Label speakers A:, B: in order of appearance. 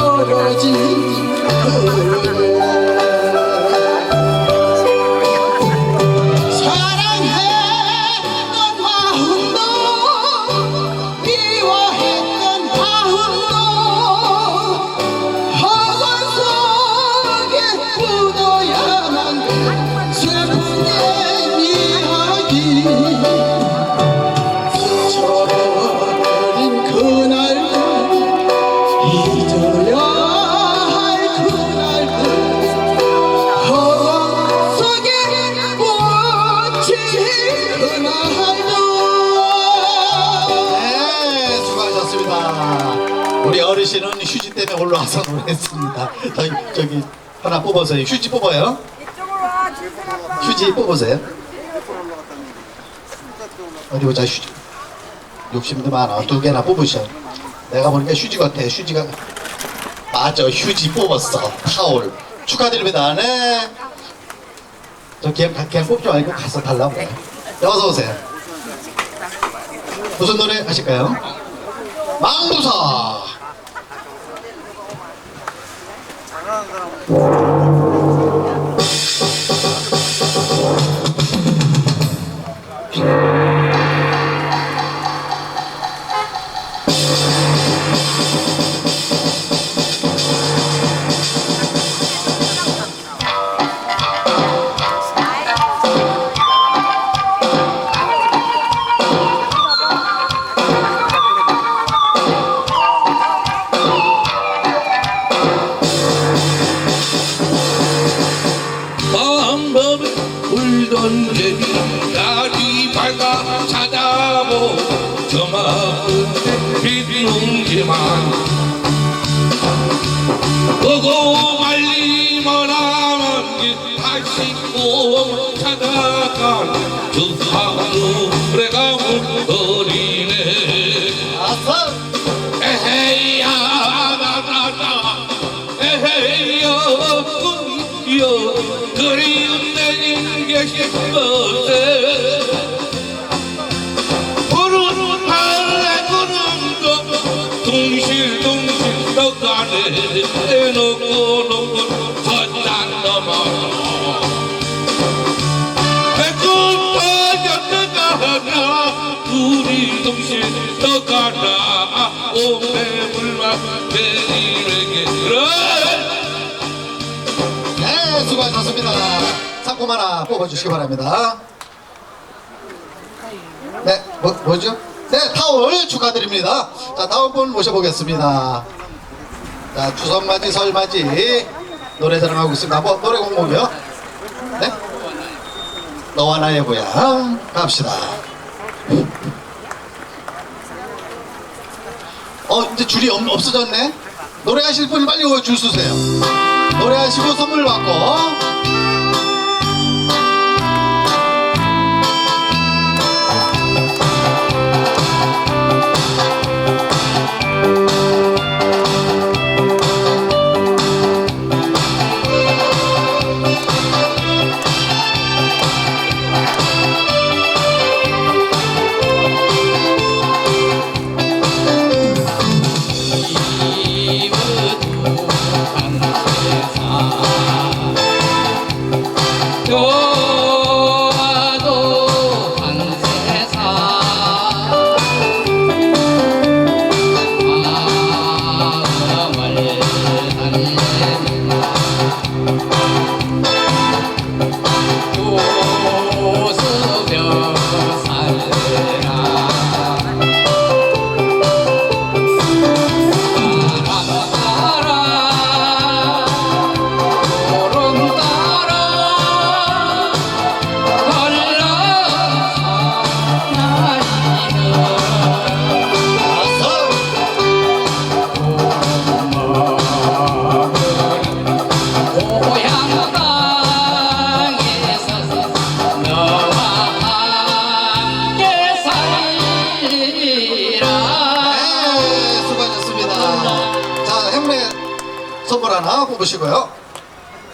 A: মরজি 우리 어르신은 휴지 때문에 올라와서 노래했습니다. 저기, 저기, 하나 뽑아서요. 휴지 뽑아요. 휴지 뽑으세요. 어디 보자, 휴지. 욕심도 많아. 두 개나 뽑으셔. 내가 보니까 휴지 같아. 휴지가. 맞아, 휴지 뽑았어. 타올. 축하드립니다. 네. 저 그냥, 가- 그냥 뽑지 말고 가서 달라고. 네, 어서 오세요. 무슨 노래 하실까요? 망부사.
B: 방법에 울던 개비 날이 밝아 찾아보 저 마음 비비는지만 꿈이여 그리운 내 계신 것에 푸른 하늘의 구 네,
A: 수고하셨습니다. 상품 하나 뽑아주시기 바랍니다. 네, 뭐, 뭐죠? 네, 타올 축하드립니다. 자, 다음 분 모셔보겠습니다. 자, 추석맞이, 설맞이 노래 자랑하고 있습니다. 뭐, 노래 공목이요? 네? 너와 나의 고향 갑시다. 어, 이제 줄이 없, 없어졌네? 노래하실 분 빨리 줄 쓰세요. 노래하시고 선물 받고 선물 하나 뽑으시고요.